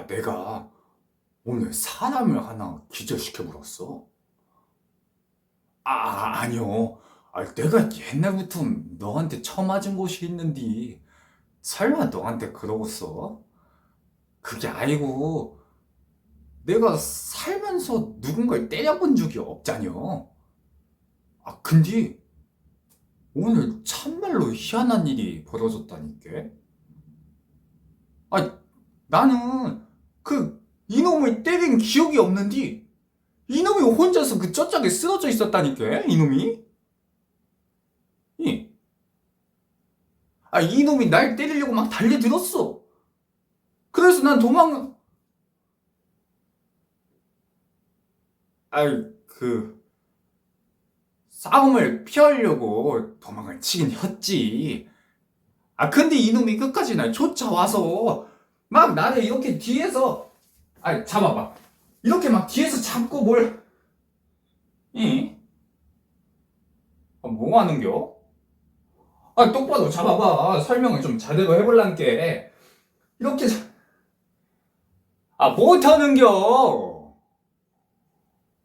아, 내가 오늘 사람을 하나 기절시켜 버렸어. 아, 아니요. 아, 내가 옛날부터 너한테 처맞은 곳이 있는데 설마 너한테 그러겠어? 그게 아니고 내가 살면서 누군가를 때려본 적이 없잖여. 아, 근데 오늘 참말로 희한한 일이 벌어졌다니까. 아, 나는 그 이놈을 때린 기억이 없는데 이놈이 혼자서 그 저짝에 쓰러져 있었다니까 이놈이? 이. 아 이놈이 날 때리려고 막 달려들었어. 그래서 난 도망 아이 그 싸움을 피하려고 도망을 치긴 했지. 아 근데 이놈이 끝까지 날 쫓아와서 막 나를 이렇게 뒤에서 아 잡아봐. 이렇게 막 뒤에서 잡고 뭘? 이? 아, 뭐 하는겨? 아 똑바로 잡아봐. 설명을 좀 제대로 해볼란게 이렇게 자- 아 못하는겨